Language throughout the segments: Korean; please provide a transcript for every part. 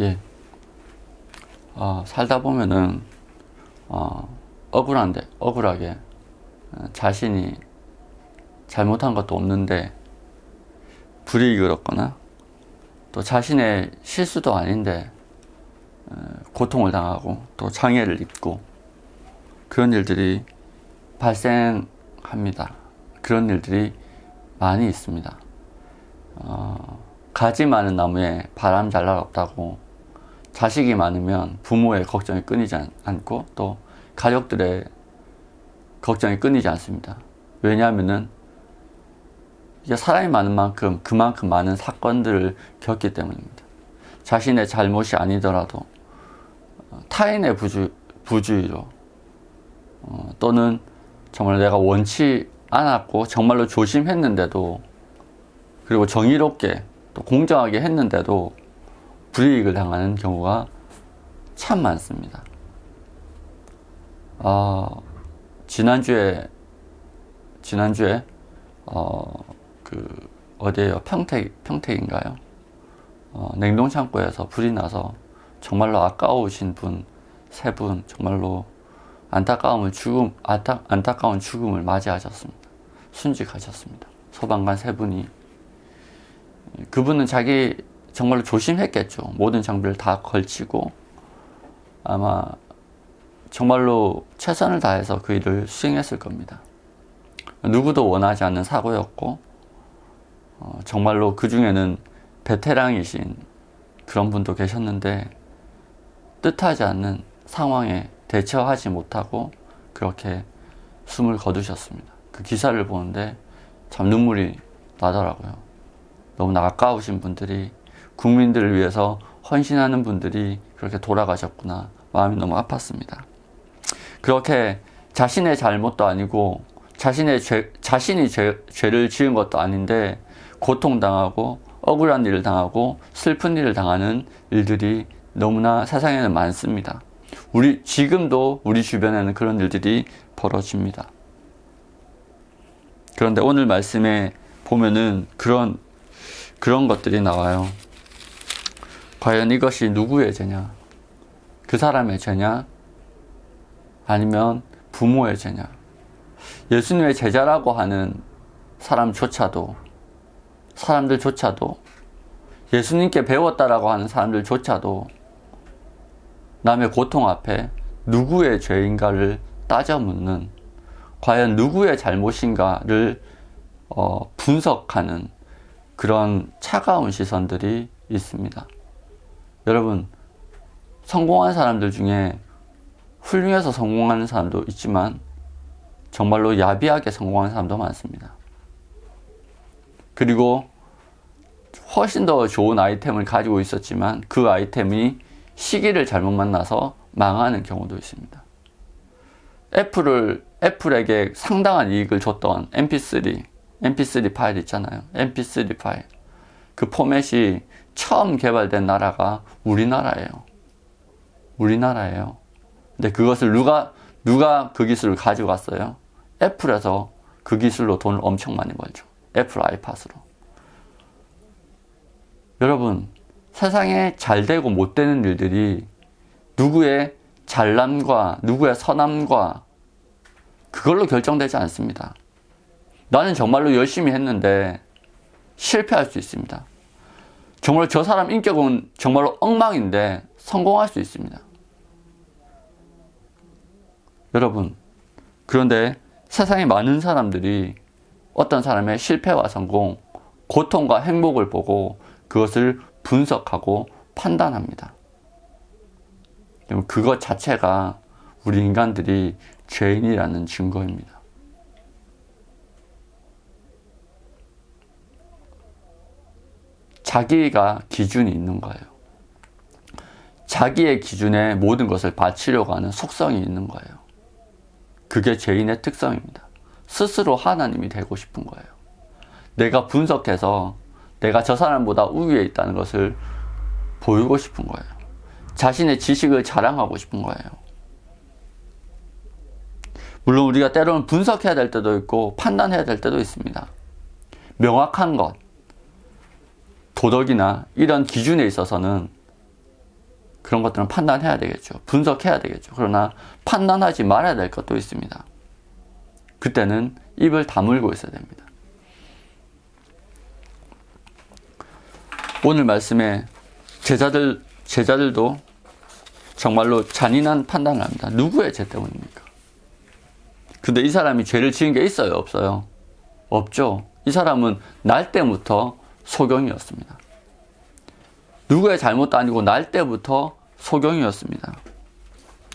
예. 어, 살다 보면은, 어, 억울한데, 억울하게, 어, 자신이 잘못한 것도 없는데, 불이익을 얻거나, 또 자신의 실수도 아닌데, 어, 고통을 당하고, 또 장애를 입고, 그런 일들이 발생합니다. 그런 일들이 많이 있습니다. 어, 가지 많은 나무에 바람 잘 날 없다고 자식이 많으면 부모의 걱정이 끊이지 않, 않고 또 가족들의 걱정이 끊이지 않습니다. 왜냐하면은 이게 사람이 많은 만큼 그만큼 많은 사건들을 겪기 때문입니다. 자신의 잘못이 아니더라도 어, 타인의 부주, 부주의로 어, 또는 정말 내가 원치 않았고 정말로 조심했는데도 그리고 정의롭게 또 공정하게 했는데도 불이익을 당하는 경우가 참 많습니다. 어, 지난주에 지난주에 어, 그 어디에요? 평택 평택인가요? 어, 냉동 창고에서 불이 나서 정말로 아까우신 분 세 분 정말로 안타까움을 죽음 안타, 안타까운 죽음을 맞이하셨습니다. 순직하셨습니다. 소방관 세 분이 그분은 자기 정말로 조심했겠죠. 모든 장비를 다 걸치고 아마 정말로 최선을 다해서 그 일을 수행했을 겁니다. 누구도 원하지 않는 사고였고 어, 정말로 그 중에는 베테랑이신 그런 분도 계셨는데 뜻하지 않는 상황에 대처하지 못하고 그렇게 숨을 거두셨습니다. 그 기사를 보는데 참 눈물이 나더라고요. 너무나 아까우신 분들이 국민들을 위해서 헌신하는 분들이 그렇게 돌아가셨구나. 마음이 너무 아팠습니다. 그렇게 자신의 잘못도 아니고 자신의 죄, 자신이 죄, 죄를 지은 것도 아닌데 고통당하고 억울한 일을 당하고 슬픈 일을 당하는 일들이 너무나 세상에는 많습니다. 우리 지금도 우리 주변에는 그런 일들이 벌어집니다. 그런데 오늘 말씀에 보면은 그런 그런 것들이 나와요. 과연 이것이 누구의 죄냐? 그 사람의 죄냐? 아니면 부모의 죄냐? 예수님의 제자라고 하는 사람조차도 사람들조차도 예수님께 배웠다라고 하는 사람들조차도 남의 고통 앞에 누구의 죄인가를 따져 묻는 과연 누구의 잘못인가를 어, 분석하는 그런 차가운 시선들이 있습니다. 여러분, 성공한 사람들 중에 훌륭해서 성공하는 사람도 있지만 정말로 야비하게 성공하는 사람도 많습니다. 그리고 훨씬 더 좋은 아이템을 가지고 있었지만 그 아이템이 시기를 잘못 만나서 망하는 경우도 있습니다. 애플을, 애플에게 상당한 이익을 줬던 mp3, mp3 파일 있잖아요. mp3 파일. 그 포맷이 처음 개발된 나라가 우리나라예요. 우리나라예요. 근데 그것을 누가, 누가 그 기술을 가지고 갔어요? 애플에서 그 기술로 돈을 엄청 많이 벌죠. 애플 아이팟으로. 여러분, 세상에 잘 되고 못 되는 일들이 누구의 잘남과 누구의 선함과 그걸로 결정되지 않습니다. 나는 정말로 열심히 했는데 실패할 수 있습니다. 정말 저 사람 인격은 정말로 엉망인데 성공할 수 있습니다. 여러분, 그런데 세상에 많은 사람들이 어떤 사람의 실패와 성공, 고통과 행복을 보고 그것을 분석하고 판단합니다. 그것 자체가 우리 인간들이 죄인이라는 증거입니다. 자기가 기준이 있는 거예요. 자기의 기준에 모든 것을 바치려고 하는 속성이 있는 거예요. 그게 죄인의 특성입니다. 스스로 하나님이 되고 싶은 거예요. 내가 분석해서 내가 저 사람보다 우위에 있다는 것을 보이고 싶은 거예요. 자신의 지식을 자랑하고 싶은 거예요. 물론 우리가 때로는 분석해야 될 때도 있고 판단해야 될 때도 있습니다. 명확한 것, 도덕이나 이런 기준에 있어서는 그런 것들은 판단해야 되겠죠. 분석해야 되겠죠. 그러나 판단하지 말아야 될 것도 있습니다. 그때는 입을 다물고 있어야 됩니다. 오늘 말씀에 제자들, 제자들도 정말로 잔인한 판단을 합니다. 누구의 죄 때문입니까? 근데 이 사람이 죄를 지은 게 있어요? 없어요? 없죠. 이 사람은 날 때부터 소경이었습니다. 누구의 잘못도 아니고 날 때부터 소경이었습니다.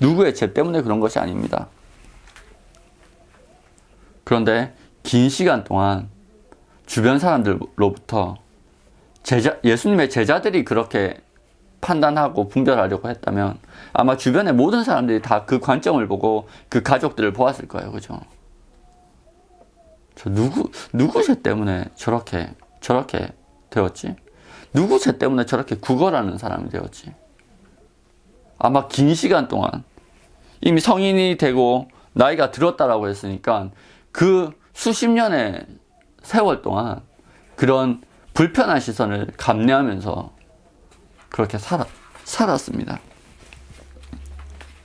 누구의 죄 때문에 그런 것이 아닙니다. 그런데 긴 시간 동안 주변 사람들로부터 제자, 예수님의 제자들이 그렇게 판단하고 분별하려고 했다면 아마 주변의 모든 사람들이 다 그 관점을 보고 그 가족들을 보았을 거예요. 그죠? 저 누구, 누구 죄 때문에 저렇게, 저렇게 되었지? 누구 죄 때문에 저렇게 구걸하는 사람이 되었지? 아마 긴 시간 동안 이미 성인이 되고 나이가 들었다라고 했으니까 그 수십 년의 세월 동안 그런 불편한 시선을 감내하면서 그렇게 살았, 살았습니다.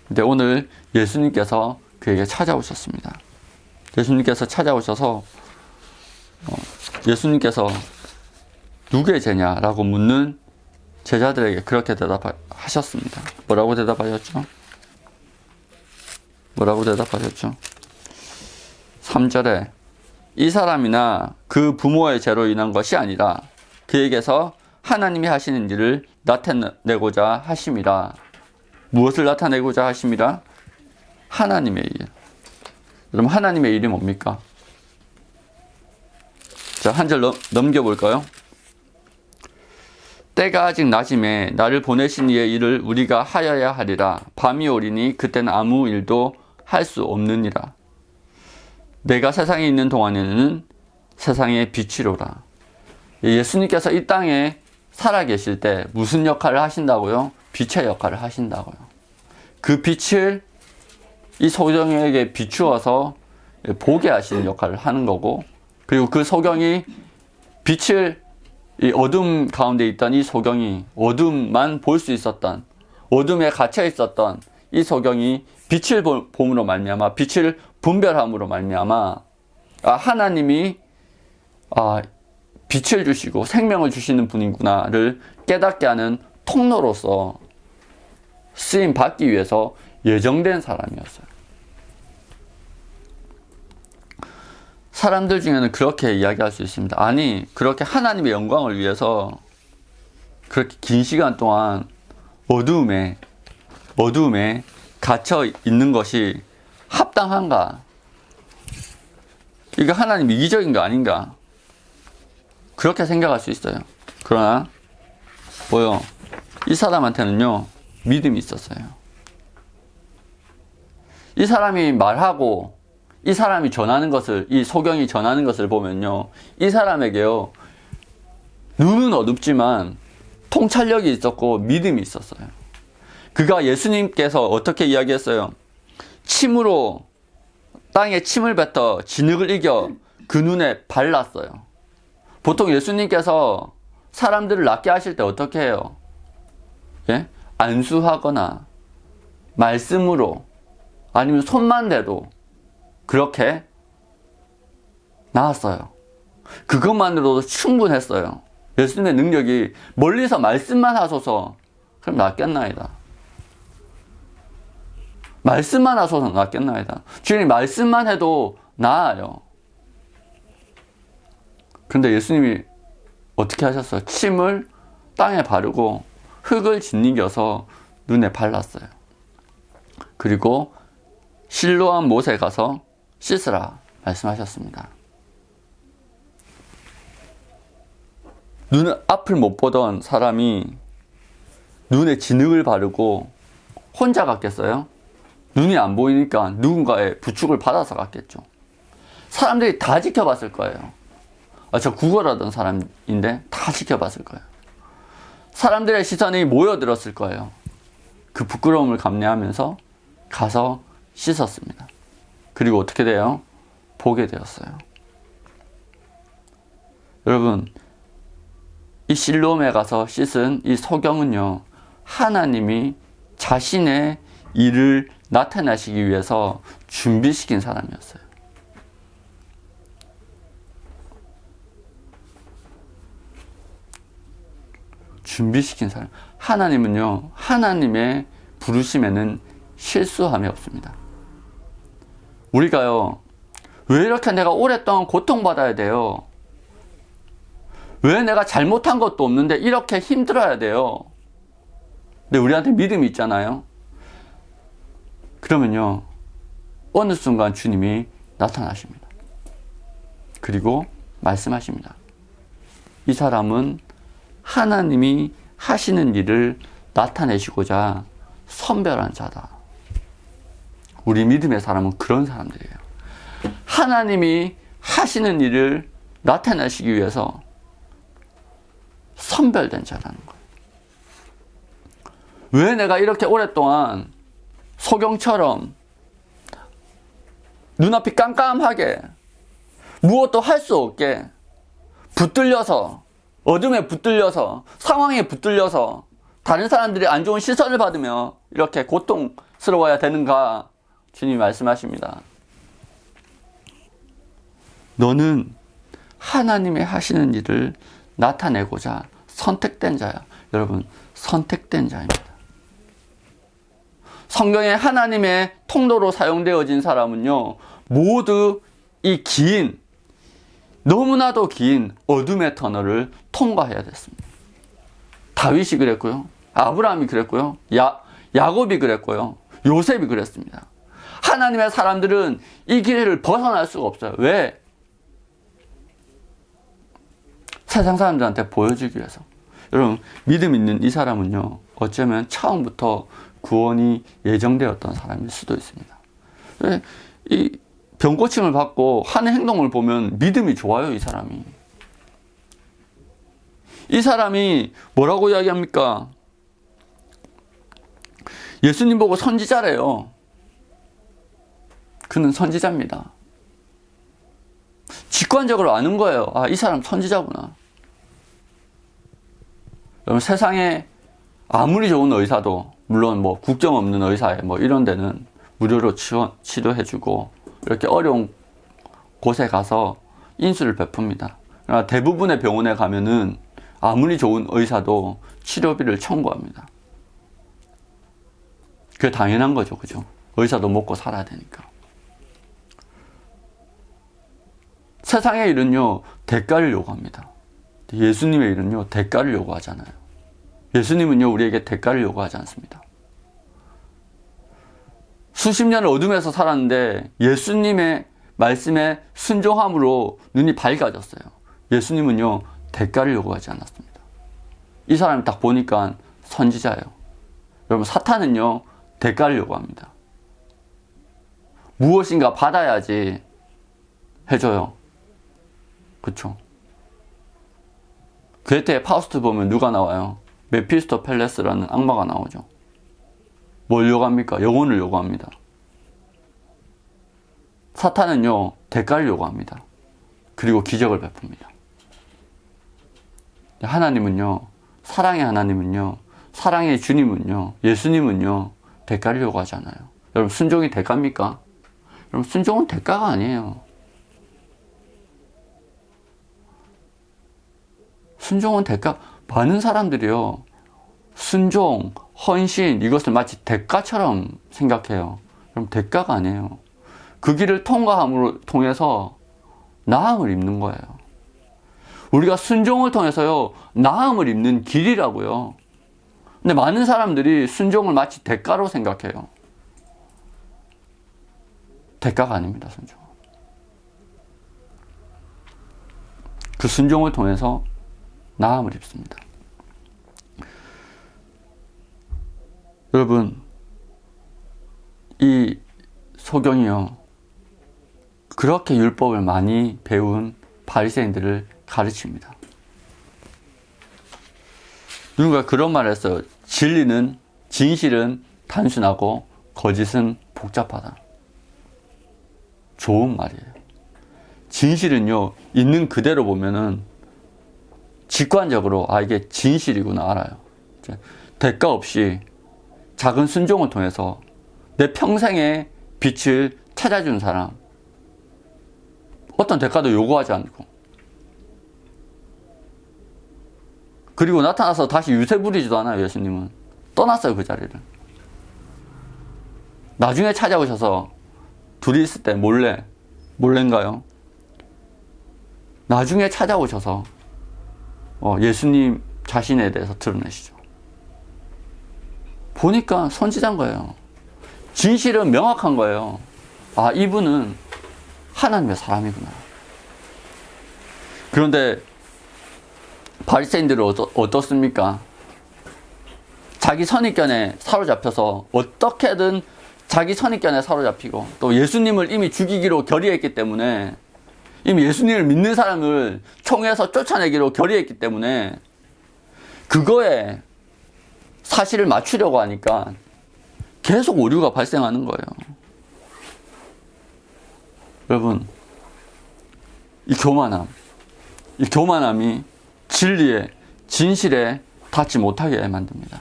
근데 오늘 예수님께서 그에게 찾아오셨습니다. 예수님께서 찾아오셔서 어, 예수님께서 누구의 죄냐라고 묻는 제자들에게 그렇게 대답하셨습니다. 뭐라고 대답하셨죠? 뭐라고 대답하셨죠? 3절에 이 사람이나 그 부모의 죄로 인한 것이 아니라 그에게서 하나님이 하시는 일을 나타내고자 하심이라. 무엇을 나타내고자 하심이라? 하나님의 일. 여러분, 하나님의 일이 뭡니까? 자, 한 절 넘겨볼까요? 때가 아직 낮임에 나를 보내신 이의 일을 우리가 하여야 하리라. 밤이 오리니 그때는 아무 일도 할 수 없느니라. 내가 세상에 있는 동안에는 세상의 빛이로라. 예수님께서 이 땅에 살아 계실 때 무슨 역할을 하신다고요? 빛의 역할을 하신다고요. 그 빛을 이 소경에게 비추어서 보게 하시는 역할을 하는 거고, 그리고 그 소경이 빛을 이 어둠 가운데 있던 이 소경이 어둠만 볼 수 있었던 어둠에 갇혀 있었던 이 소경이 빛을 봄으로 말미암아 빛을 분별함으로 말미암아 아, 하나님이 아, 빛을 주시고 생명을 주시는 분이구나를 깨닫게 하는 통로로서 쓰임 받기 위해서 예정된 사람이었어요. 사람들 중에는 그렇게 이야기할 수 있습니다. 아니, 그렇게 하나님의 영광을 위해서 그렇게 긴 시간 동안 어두움에, 어두움에 갇혀 있는 것이 합당한가? 이거 하나님 이기적인 거 아닌가? 그렇게 생각할 수 있어요. 그러나, 뭐요? 이 사람한테는요, 믿음이 있었어요. 이 사람이 말하고 이 사람이 전하는 것을, 이 소경이 전하는 것을 보면요. 이 사람에게요. 눈은 어둡지만 통찰력이 있었고 믿음이 있었어요. 그가 예수님께서 어떻게 이야기했어요? 침으로 땅에 침을 뱉어 진흙을 이겨 그 눈에 발랐어요. 보통 예수님께서 사람들을 낫게 하실 때 어떻게 해요? 예? 안수하거나 말씀으로 아니면 손만 대도 그렇게 나았어요. 그것만으로도 충분했어요. 예수님의 능력이 멀리서 말씀만 하소서 그럼 낫겠나이다. 말씀만 하소서 낫겠나이다. 주님 말씀만 해도 나아요. 근데 예수님이 어떻게 하셨어요? 침을 땅에 바르고 흙을 짓이겨서 눈에 발랐어요. 그리고 실로한 못에 가서 씻으라 말씀하셨습니다. 눈 앞을 못 보던 사람이 눈에 진흙을 바르고 혼자 갔겠어요? 눈이 안 보이니까 누군가의 부축을 받아서 갔겠죠. 사람들이 다 지켜봤을 거예요. 아, 저 구걸하던 사람인데 다 지켜봤을 거예요. 사람들의 시선이 모여들었을 거예요. 그 부끄러움을 감내하면서 가서 씻었습니다. 그리고 어떻게 돼요? 보게 되었어요. 여러분, 이 실로움에 가서 씻은 이 소경은요, 하나님이 자신의 일을 나타내시기 위해서 준비시킨 사람이었어요. 준비시킨 사람. 하나님은요, 하나님의 부르심에는 실수함이 없습니다. 우리가요, 왜 이렇게 내가 오랫동안 고통받아야 돼요? 왜 내가 잘못한 것도 없는데 이렇게 힘들어야 돼요? 근데 우리한테 믿음이 있잖아요. 그러면요, 어느 순간 주님이 나타나십니다. 그리고 말씀하십니다. 이 사람은 하나님이 하시는 일을 나타내시고자 선별한 자다. 우리 믿음의 사람은 그런 사람들이에요. 하나님이 하시는 일을 나타내시기 위해서 선별된 자라는 거예요. 왜 내가 이렇게 오랫동안 소경처럼 눈앞이 깜깜하게 무엇도 할 수 없게 붙들려서 어둠에 붙들려서 상황에 붙들려서 다른 사람들이 안 좋은 시선을 받으며 이렇게 고통스러워야 되는가 주님이 말씀하십니다. 너는 하나님의 하시는 일을 나타내고자 선택된 자야. 여러분, 선택된 자입니다. 성경에 하나님의 통로로 사용되어진 사람은요, 모두 이 긴, 너무나도 긴 어둠의 터널을 통과해야 됐습니다. 다윗이 그랬고요. 아브라함이 그랬고요. 야, 야곱이 그랬고요. 요셉이 그랬습니다. 하나님의 사람들은 이 길을 벗어날 수가 없어요. 왜? 세상 사람들한테 보여주기 위해서. 여러분, 믿음 있는 이 사람은요, 어쩌면 처음부터 구원이 예정되었던 사람일 수도 있습니다. 이 병고침을 받고 하는 행동을 보면 믿음이 좋아요, 이 사람이. 이 사람이 뭐라고 이야기합니까? 예수님 보고 선지자래요. 그는 선지자입니다. 직관적으로 아는 거예요. 아, 이 사람 선지자구나. 여러분, 세상에 아무리 좋은 의사도, 물론 뭐 국정 없는 의사에 뭐 이런 데는 무료로 치료, 치료해주고, 이렇게 어려운 곳에 가서 인수를 베풉니다. 그러나 대부분의 병원에 가면은 아무리 좋은 의사도 치료비를 청구합니다. 그게 당연한 거죠. 그죠? 의사도 먹고 살아야 되니까. 세상의 일은요, 대가를 요구합니다. 예수님의 일은요, 대가를 요구하잖아요. 예수님은요, 우리에게 대가를 요구하지 않습니다. 수십 년을 어둠에서 살았는데 예수님의 말씀에 순종함으로 눈이 밝아졌어요. 예수님은요, 대가를 요구하지 않았습니다. 이 사람을 딱 보니까 선지자예요. 여러분, 사탄은요, 대가를 요구합니다. 무엇인가 받아야지 해줘요. 그쵸? 그레테의 파우스트 보면 누가 나와요? 메피스토 펠레스라는 악마가 나오죠. 뭘 요구합니까? 영혼을 요구합니다. 사탄은요, 대가를 요구합니다. 그리고 기적을 베풉니다. 하나님은요, 사랑의 하나님은요, 사랑의 주님은요, 예수님은요, 대가를 요구하지 않아요. 여러분, 순종이 대가입니까? 여러분, 순종은 대가가 아니에요. 순종은 대가, 많은 사람들이요, 순종, 헌신, 이것을 마치 대가처럼 생각해요. 그럼 대가가 아니에요. 그 길을 통과함으로 통해서 나음을 입는 거예요. 우리가 순종을 통해서요, 나음을 입는 길이라고요. 근데 많은 사람들이 순종을 마치 대가로 생각해요. 대가가 아닙니다, 순종. 그 순종을 통해서 나음을 입습니다. 여러분, 이 소경이요. 그렇게 율법을 많이 배운 바리새인들을 가르칩니다. 누군가 그런 말을 했어요. 진리는 진실은 단순하고 거짓은 복잡하다. 좋은 말이에요. 진실은요, 있는 그대로 보면은 직관적으로 아 이게 진실이구나 알아요. 대가 없이 작은 순종을 통해서 내 평생의 빛을 찾아준 사람. 어떤 대가도 요구하지 않고. 그리고 나타나서 다시 유세 부리지도 않아요, 예수님은. 떠났어요, 그 자리를. 나중에 찾아오셔서 둘이 있을 때 몰래, 몰래인가요? 나중에 찾아오셔서 어, 예수님 자신에 대해서 드러내시죠. 보니까 선지자인 거예요. 진실은 명확한 거예요. 아, 이분은 하나님의 사람이구나. 그런데 바리새인들은 어떠, 어떻습니까? 자기 선입견에 사로잡혀서 어떻게든 자기 선입견에 사로잡히고 또 예수님을 이미 죽이기로 결의했기 때문에 이미 예수님을 믿는 사람을 총에서 쫓아내기로 결의했기 때문에 그거에 사실을 맞추려고 하니까 계속 오류가 발생하는 거예요. 여러분, 이 교만함, 이 교만함이 진리에, 진실에 닿지 못하게 만듭니다.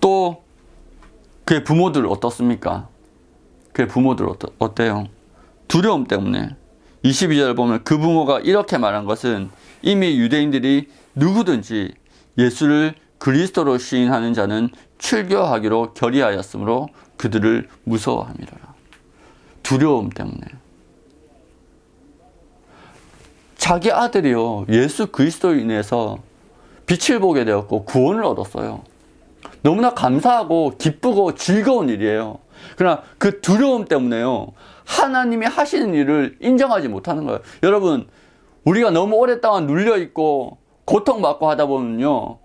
또, 그의 부모들 어떻습니까? 그의 부모들 어떠, 어때요? 두려움 때문에 22절 보면 그 부모가 이렇게 말한 것은 이미 유대인들이 누구든지 예수를 그리스도로 시인하는 자는 출교하기로 결의하였으므로 그들을 무서워함이라. 두려움 때문에. 자기 아들이요, 예수 그리스도로 인해서 빛을 보게 되었고 구원을 얻었어요. 너무나 감사하고 기쁘고 즐거운 일이에요. 그러나 그 두려움 때문에요. 하나님이 하시는 일을 인정하지 못하는 거예요. 여러분, 우리가 너무 오랫동안 눌려있고 고통받고 하다 보면요.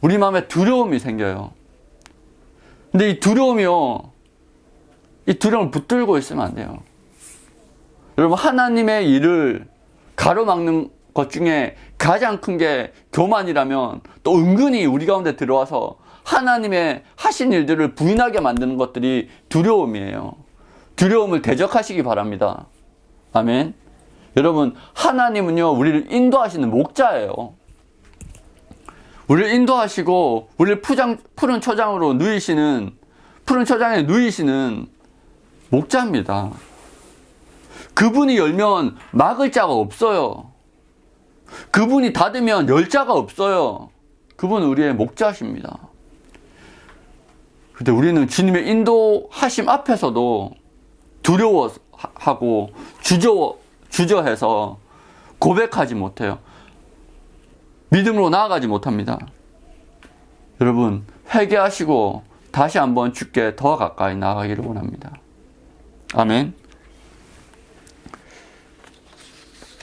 우리 마음에 두려움이 생겨요. 근데 이 두려움이요. 이 두려움을 붙들고 있으면 안 돼요. 여러분, 하나님의 일을 가로막는 것 중에 가장 큰 게 교만이라면 또 은근히 우리 가운데 들어와서 하나님의 하신 일들을 부인하게 만드는 것들이 두려움이에요. 두려움을 대적하시기 바랍니다. 아멘. 여러분, 하나님은요, 우리를 인도하시는 목자예요. 우리를 인도하시고, 우리를 푸장, 푸른 초장으로 누이시는, 푸른 초장에 누이시는 목자입니다. 그분이 열면 막을 자가 없어요. 그분이 닫으면 열 자가 없어요. 그분은 우리의 목자십니다. 근데 우리는 주님의 인도하심 앞에서도 두려워하고 주저, 주저해서 고백하지 못해요. 믿음으로 나아가지 못합니다. 여러분, 회개하시고 다시 한번 주께 더 가까이 나아가기를 원합니다. 아멘.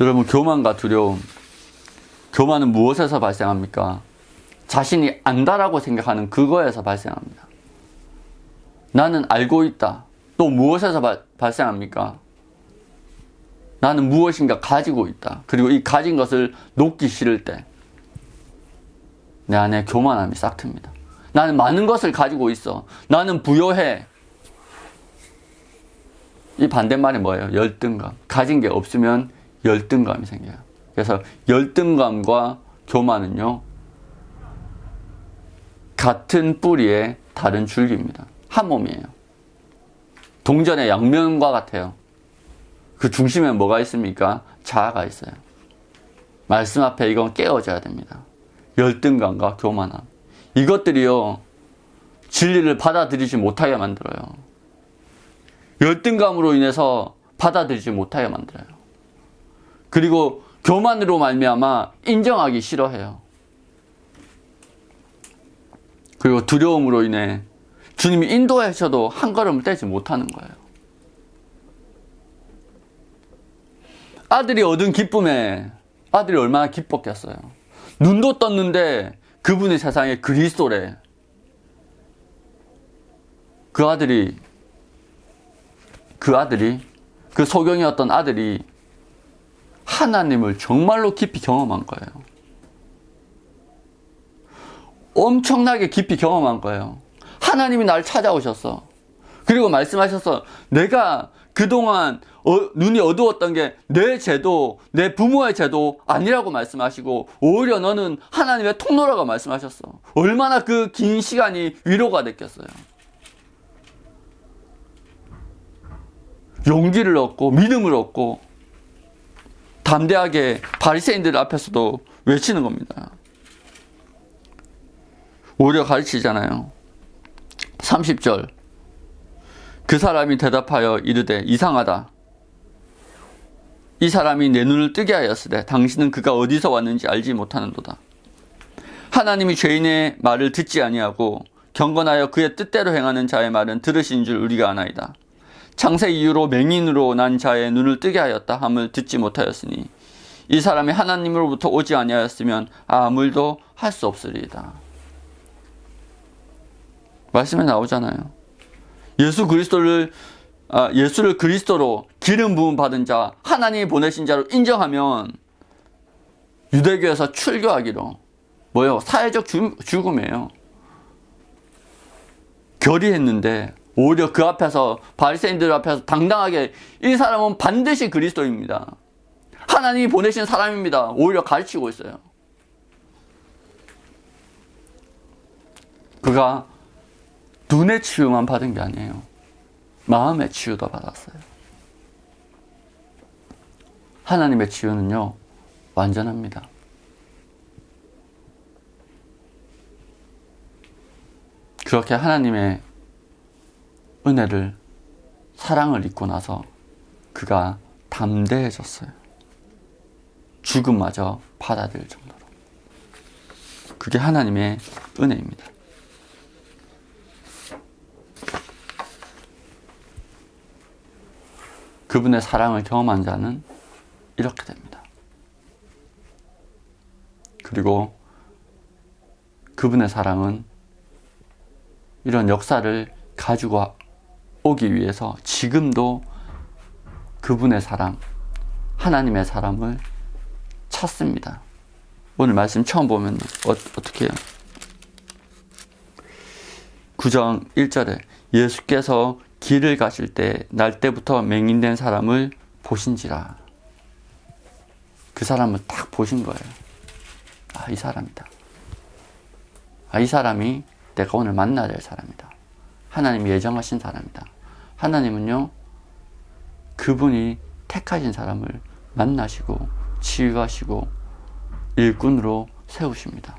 여러분, 교만과 두려움. 교만은 무엇에서 발생합니까? 자신이 안다라고 생각하는 그거에서 발생합니다. 나는 알고 있다. 또 무엇에서 바, 발생합니까? 나는 무엇인가 가지고 있다. 그리고 이 가진 것을 놓기 싫을 때, 내 안에 교만함이 싹 틉니다. 나는 많은 것을 가지고 있어. 나는 부여해. 이 반대말이 뭐예요? 열등감. 가진 게 없으면 열등감이 생겨요. 그래서 열등감과 교만은요, 같은 뿌리의 다른 줄기입니다. 한 몸이에요. 동전의 양면과 같아요. 그 중심에 뭐가 있습니까? 자아가 있어요. 말씀 앞에 이건 깨어져야 됩니다. 열등감과 교만함. 이것들이요, 진리를 받아들이지 못하게 만들어요. 열등감으로 인해서 받아들이지 못하게 만들어요. 그리고 교만으로 말미암아 인정하기 싫어해요. 그리고 두려움으로 인해 주님이 인도하셔도 한 걸음을 떼지 못하는 거예요. 아들이 얻은 기쁨에 아들이 얼마나 기뻤겠어요. 눈도 떴는데 그분의 세상에 그리스도래. 그 아들이 그 아들이 그 소경이었던 아들이 하나님을 정말로 깊이 경험한 거예요. 엄청나게 깊이 경험한 거예요. 하나님이 날 찾아오셨어. 그 그리고 말씀하셔서 내가 그동안 어, 눈이 어두웠던 게 내 죄도 내 부모의 죄도 아니라고 말씀하시고 오히려 너는 하나님의 통로라고 말씀하셨어. 얼마나 그 긴 시간이 위로가 됐겠어요. 용기를 얻고 믿음을 얻고 담대하게 바리새인들 앞에서도 외치는 겁니다. 오히려 가르치잖아요. 30절. 그 사람이 대답하여 이르되 이상하다. 이 사람이 내 눈을 뜨게 하였으되 당신은 그가 어디서 왔는지 알지 못하는도다. 하나님이 죄인의 말을 듣지 아니하고 경건하여 그의 뜻대로 행하는 자의 말은 들으신 줄 우리가 아나이다. 창세 이후로 맹인으로 난 자의 눈을 뜨게 하였다 함을 듣지 못하였으니 이 사람이 하나님으로부터 오지 아니하였으면 아무 일도 할 수 없으리이다. 말씀에 나오잖아요. 예수 그리스도를 아, 예수를 그리스도로 기름 부음 받은 자, 하나님이 보내신 자로 인정하면 유대교에서 출교하기로 뭐요? 사회적 죽, 죽음이에요. 결의했는데 오히려 그 앞에서 바리새인들 앞에서 당당하게 이 사람은 반드시 그리스도입니다. 하나님이 보내신 사람입니다. 오히려 가르치고 있어요. 그가 눈의 치유만 받은 게 아니에요. 마음의 치유도 받았어요. 하나님의 치유는요, 완전합니다. 그렇게 하나님의 은혜를, 사랑을 잊고 나서 그가 담대해졌어요. 죽음마저 받아들일 정도로. 그게 하나님의 은혜입니다. 그분의 사랑을 경험한 자는 이렇게 됩니다. 그리고 그분의 사랑은 이런 역사를 가지고 오기 위해서 지금도 그분의 사랑, 하나님의 사랑을 찾습니다. 오늘 말씀 처음 보면 어, 어떻게 해요? 9장 1절에 예수께서 길을 가실 때 날 때부터 맹인된 사람을 보신지라. 그 사람을 딱 보신 거예요. 아, 이 사람이다. 아, 이 사람이 내가 오늘 만나야 될 사람이다. 하나님이 예정하신 사람이다. 하나님은요, 그분이 택하신 사람을 만나시고, 치유하시고, 일꾼으로 세우십니다.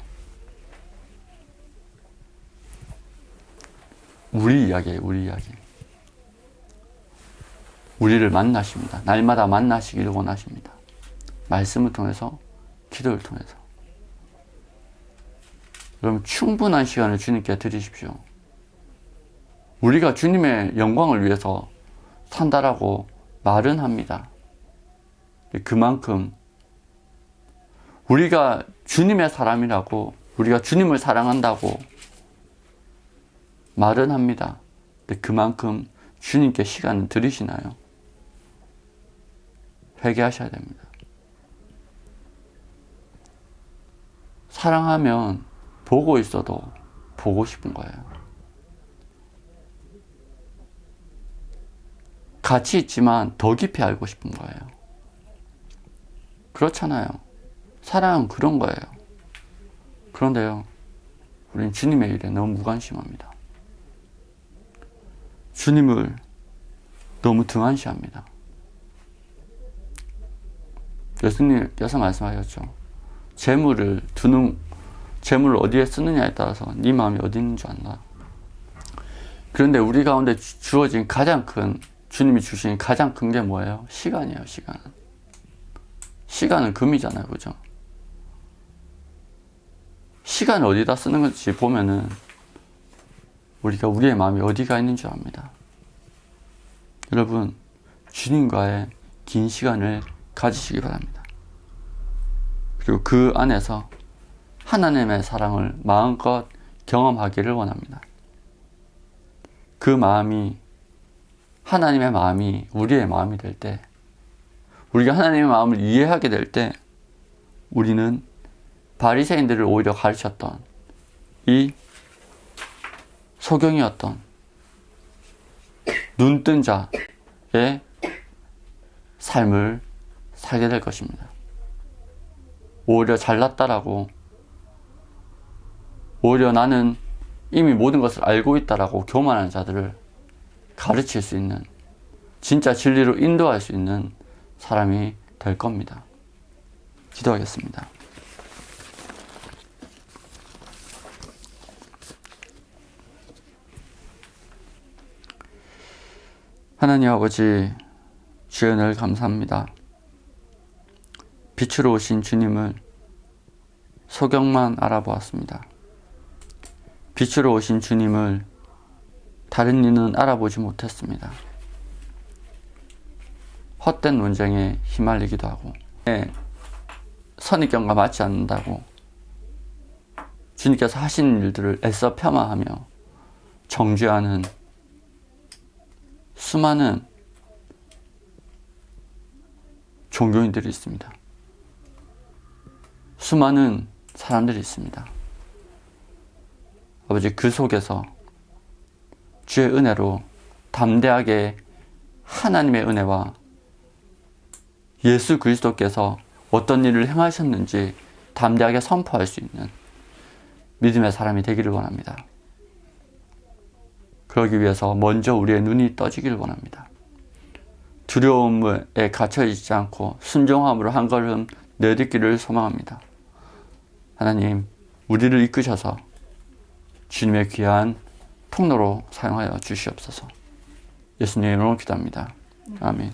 우리 이야기예요, 우리 이야기. 우리를 만나십니다. 날마다 만나시기를 원하십니다. 말씀을 통해서, 기도를 통해서. 여러분, 충분한 시간을 주님께 드리십시오. 우리가 주님의 영광을 위해서 산다라고 말은 합니다. 그만큼 우리가 주님의 사람이라고 우리가 주님을 사랑한다고 말은 합니다. 그만큼 주님께 시간을 들이시나요? 회개하셔야 됩니다. 사랑하면 보고 있어도 보고 싶은 거예요. 같이 있지만 더 깊이 알고 싶은 거예요. 그렇잖아요. 사랑은 그런 거예요. 그런데요, 우린 주님의 일에 너무 무관심합니다. 주님을 너무 등한시합니다. 예수님께서 말씀하셨죠. 재물을 두는 재물을 어디에 쓰느냐에 따라서 네 마음이 어디 있는 줄 안다. 그런데 우리 가운데 주어진 가장 큰 주님이 주신 가장 큰 게 뭐예요? 시간이에요, 시간. 시간은 금이잖아요, 그죠? 시간을 어디다 쓰는 건지 보면은 우리가 우리의 마음이 어디가 있는 줄 압니다. 여러분, 주님과의 긴 시간을 가지시기 바랍니다. 그리고 그 안에서 하나님의 사랑을 마음껏 경험하기를 원합니다. 그 마음이 하나님의 마음이 우리의 마음이 될 때, 우리가 하나님의 마음을 이해하게 될 때, 우리는 바리새인들을 오히려 가르쳤던 이 소경이었던 눈뜬 자의 삶을 살게 될 것입니다. 오히려 잘났다라고 오히려 나는 이미 모든 것을 알고 있다라고 교만한 자들을 가르칠 수 있는 진짜 진리로 인도할 수 있는 사람이 될 겁니다. 기도하겠습니다. 하나님 아버지, 늘 감사합니다. 빛으로 오신 주님을 소경만 알아보았습니다. 빛으로 오신 주님을 다른 이는 알아보지 못했습니다. 헛된 논쟁에 휘말리기도 하고, 네, 선입견과 맞지 않는다고 주님께서 하신 일들을 애써 폄하하며 정죄하는 수많은 종교인들이 있습니다. 수많은 사람들이 있습니다. 아버지 그 속에서 주의 은혜로 담대하게 하나님의 은혜와 예수 그리스도께서 어떤 일을 행하셨는지 담대하게 선포할 수 있는 믿음의 사람이 되기를 원합니다. 그러기 위해서 먼저 우리의 눈이 떠지기를 원합니다. 두려움에 갇혀있지 않고 순종함으로 한 걸음 내딛기를 소망합니다. 하나님, 우리를 이끄셔서 주님의 귀한 통로로 사용하여 주시옵소서. 예수님의 이름으로 기도합니다. 아멘.